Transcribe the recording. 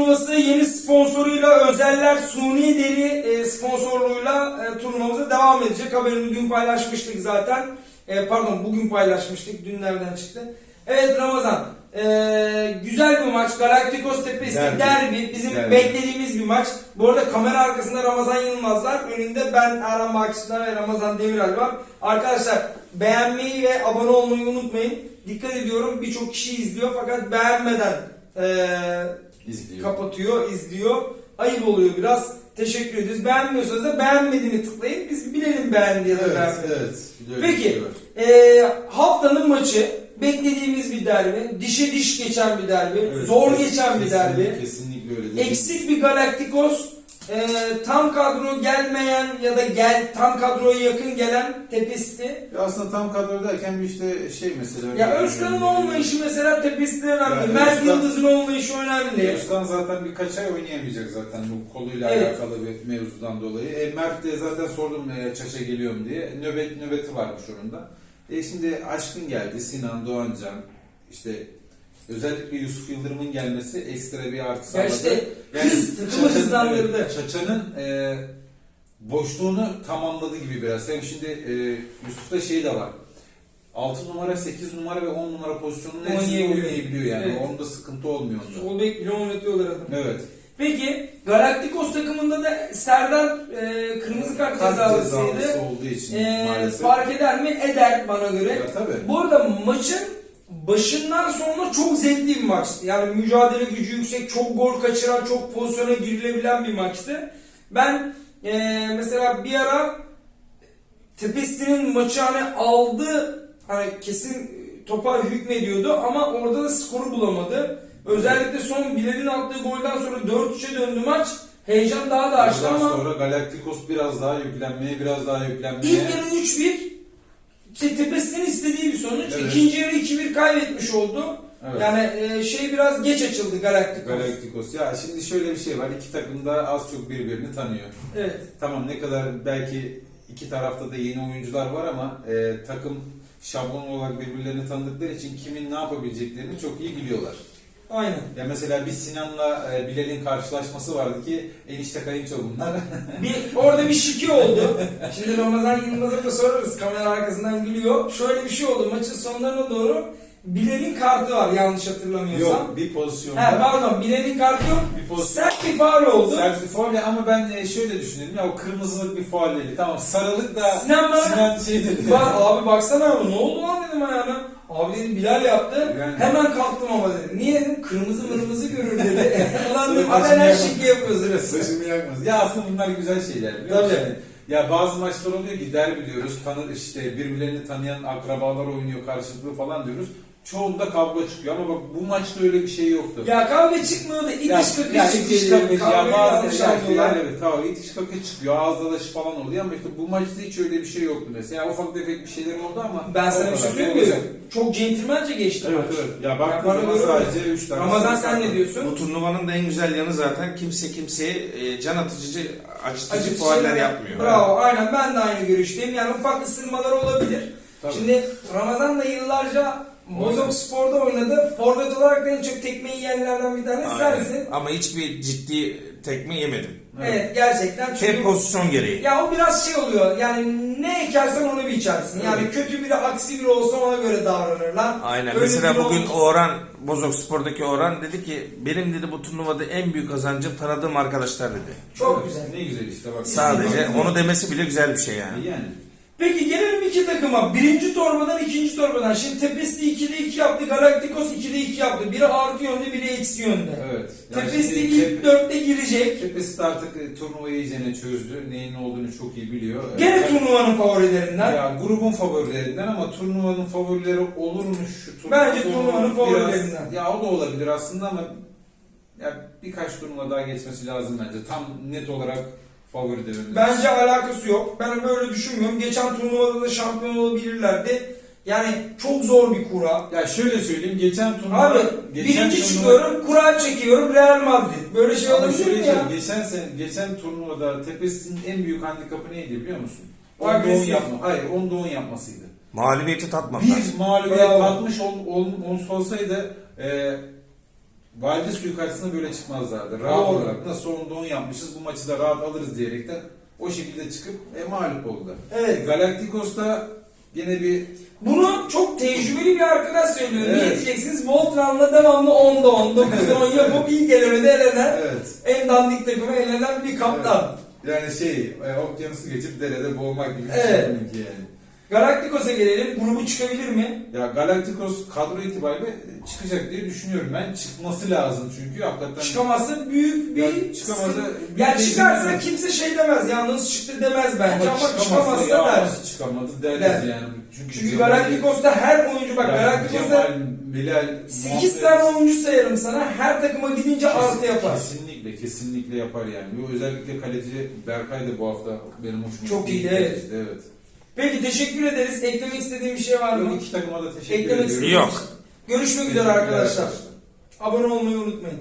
turnuvası yeni sponsoruyla Özeller Suni Deri e, sponsorluğuyla e, turnuvamıza devam edecek. Haberini dün paylaşmıştık zaten. E, pardon bugün paylaşmıştık. Dün nereden çıktı? Evet Ramazan. güzel bir maç. Galacticos Tepesi derbi. Derbi. Bizim Derbi. beklediğimiz bir maç. Bu arada kamera arkasında Ramazan Yılmaz var. Önünde ben Erhan Bakışlar ve Ramazan Demirel var. Arkadaşlar beğenmeyi ve abone olmayı unutmayın. Dikkat ediyorum birçok kişi izliyor fakat beğenmeden e, İzliyor. kapatıyor, izliyor. Ayıp oluyor biraz. Teşekkür ediyoruz. Beğenmiyorsanız da beğenmediğini tıklayın. Biz bilelim beğendi ya da Evet, beğenmedi. evet. Biliyorum, Peki biliyorum. e, haftanın maçı beklediğimiz bir derbi. Dişe diş geçen bir derbi. Evet, zor kes- geçen bir derbi. Kesinlikle öyle. değil. Eksik bir Galacticos. E, tam kadro gelmeyen ya da gel tam kadroya yakın gelen Tepesti. Ya aslında tam kadro derken bir işte şey mesela. Ya Özkan'ın olmayışı mesela Tepesti önemli. Ya Mert Özkan- Yıldız'ın olmayışı önemli. Özkan zaten birkaç ay oynayamayacak zaten bu koluyla Evet. alakalı bir mevzudan dolayı. E, Mert de zaten sordum e, Çaş'a geliyorum diye. Nöbet nöbeti varmış onun da. E şimdi Aşkın geldi, Sinan Doğancan, işte özellikle Yusuf Yıldırım'ın gelmesi ekstra bir artı Ya sağladı. işte hız, takımı Çaça'nın- hızlandırdı. evet, Çaça'nın e, boşluğunu tamamladı gibi biraz. Hem şimdi e, Yusuf'ta şey de var. 6 numara, 8 numara ve 10 numara pozisyonunu hepsini Oynayabiliyor. yani. Evet. Onda sıkıntı olmuyor. Sol bek bile oynatıyorlar adamı. Evet. Peki Galacticos takımında da Serdar e, kırmızı kart cezalısıydı. olduğu için E, maalesef. fark eder mi? Eder bana göre. Ya, tabii. Bu arada maçın başından sonuna çok zevkli bir maçtı. Yani mücadele gücü yüksek, çok gol kaçıran, çok pozisyona girilebilen bir maçtı. Ben e, mesela bir ara Tepesti'nin maçı hani aldı hani kesin topa hükmediyordu ama orada da skoru bulamadı. Özellikle son Bilal'in attığı golden sonra 4-3'e döndü maç. Heyecan daha da arttı ama sonra Galacticos biraz daha yüklenmeye, biraz daha yüklenmeye. İlk yarı 3-1 işte tepesinin istediği bir sonuç. Evet. İkinci yarı 2-1 kaybetmiş oldu. Evet. Yani e, şey biraz geç açıldı Galacticos. Galacticos. Ya şimdi şöyle bir şey var. İki takım da az çok birbirini tanıyor. Evet. Tamam ne kadar belki iki tarafta da yeni oyuncular var ama e, takım şablon olarak birbirlerini tanıdıkları için kimin ne yapabileceklerini çok iyi biliyorlar. Aynen. Ya mesela bir Sinan'la e, Bilal'in karşılaşması vardı ki enişte kayınço bunlar. Bir, orada bir şiki oldu. Şimdi Ramazan Yılmaz'a da sorarız. Kamera arkasından gülüyor. Şöyle bir şey oldu. Maçın sonlarına doğru Bilal'in kartı var yanlış hatırlamıyorsam. Yok bir pozisyonda. He pardon Bilal'in kartı yok. Bir pozisyon. Sert bir faul oldu. Sert bir faul ya ama ben e, şöyle düşündüm ya o kırmızılık bir faul değil. Tamam sarılık da Sinan bana- Sinan şey dedi. Bak abi baksana abi ne oldu lan dedim ayağına. Abi dedim Bilal yaptı. Yani- Hemen kalktım ama dedi. Niye dedim kırmızı mırmızı görür dedi. Ulan dedim alenen yakma. şık yapıyorsunuz. Saçımı yakmaz. Ya aslında bunlar güzel şeyler biliyor musun? Ya bazı maçlar oluyor ki derbi diyoruz, tanır işte birbirlerini tanıyan akrabalar oynuyor karşılıklı falan diyoruz. Çoğunda kavga çıkıyor ama bak bu maçta öyle bir şey yoktu. Ya kavga çıkmıyor da itiş kakış ya çıkıyor. itiş kakış ya bazı ya, anlıyorlar. yani evet tamam itiş kakış çıkıyor ağız dalaşı falan oluyor ama işte bu maçta hiç öyle bir şey yoktu mesela. Yani ufak tefek bir şeyler oldu ama Ben sana bir şey söyleyeyim? Çok centilmence geçti Evet maç. evet. Ya baktığın bana sadece 3 tane. Ramazan sen ne diyorsun? Bu turnuvanın da en güzel yanı zaten kimse kimseye e, can atıcı, acıtıcı şeyler- yapmıyor. Bravo aynen ben de aynı görüşteyim. Yani ufak ısırmalar olabilir. Tabii. Şimdi Ramazan da yıllarca Bozok Spor'da oynadı. Forvet olarak da en çok tekmeyi yiyenlerden bir tanesi Aynen. sensin. Ama hiçbir ciddi tekme yemedim. Evet. gerçekten. Çünkü Hep pozisyon gereği. Ya o biraz şey oluyor. Yani ne ekersen onu biçersin. Yani Evet. kötü biri, aksi biri olsa ona göre davranırlar. Aynen. Öyle Mesela biri bugün oldu- Orhan, Bozok Spor'daki Orhan dedi ki benim dedi bu turnuvada en büyük kazancım tanıdığım arkadaşlar dedi. Çok güzel. Ne güzel işte bak. Sadece onu demesi bile güzel bir şey yani. Yani. Peki gelelim iki takıma. Birinci torbadan ikinci torbadan. Şimdi Tepesi 2'de 2 yaptı. Galacticos 2'de 2 yaptı. Biri artı yönde, biri eksi yönde. Evet. Yani Tepesi şimdi ilk Tep- dörtte girecek. Tepesi artık e, turnuvayı iyicene çözdü. Neyin ne olduğunu çok iyi biliyor. Gene Evet. turnuvanın favorilerinden. Ya grubun favorilerinden ama turnuvanın favorileri olur mu şu turnuva? Bence turnuvanın Biraz- favorilerinden. Ya o da olabilir aslında ama ya birkaç turnuva daha geçmesi lazım bence. Tam net olarak favori dememiz. Bence alakası yok. Ben böyle düşünmüyorum. Geçen turnuvada da şampiyon olabilirlerdi. Yani çok zor bir kura. Ya şöyle söyleyeyim geçen turnuva Abi geçen birinci turnuva- çıkıyorum, kura çekiyorum Real Madrid. Böyle şey olabilir mi ya? geçen sen geçen turnuvada Tepesi'nin en büyük handikapı neydi biliyor musun? O 10'da 10 agresif. yapma. Hayır 10'da 10 yapmasıydı. Mağlubiyeti tatmadılar. Bir mağlubiyet tatmış ol, ol, olsaydı e, Valide suyu karşısında böyle çıkmazlardı. Rahat Doğru. olarak da onu yapmışız bu maçı da rahat alırız diyerekten o şekilde çıkıp e, mağlup oldu. Evet. Galacticos'ta yine bir Bunu çok tecrübeli bir arkadaş söylüyor. Niye Evet. diyeceksiniz? Voltran'la devamlı 10'da 10, 9'da 10 yapıp ilk elemede elenen evet en dandik takımı elenen bir kaptan. yani şey e, okyanusu geçip derede boğmak gibi bir Evet. şey yani. Galacticos'a gelelim. Grubu çıkabilir mi? Ya Galacticos kadro itibariyle çıkacak diye düşünüyorum ben. Çıkması lazım çünkü hakikaten Çıkamazsa büyük bir Ya çıkamazsa büyük Ya bir çıkarsa sıkıntı. kimse şey demez. Yalnız çıktı demez bence ama, çıkamazsa çıkamazsa ya der. çıkamadı deriz Der. yani. Çünkü, Çünkü Galacticos'ta her oyuncu bak yani Galacticos'ta Bilal, 8 Muhammed- tane oyuncu sayarım sana. Her takıma gidince Kesin- artı yapar. Kesinlikle, kesinlikle yapar yani. Özellikle kaleci Berkay da bu hafta benim hoşuma Çok iyiydi, evet. evet. Peki teşekkür ederiz. Eklemek istediğim bir şey var mı? Yok, iki takıma da teşekkür Eklemek ediyorum. istediğim Yok. şey- Görüşmek üzere arkadaşlar. Abone olmayı unutmayın.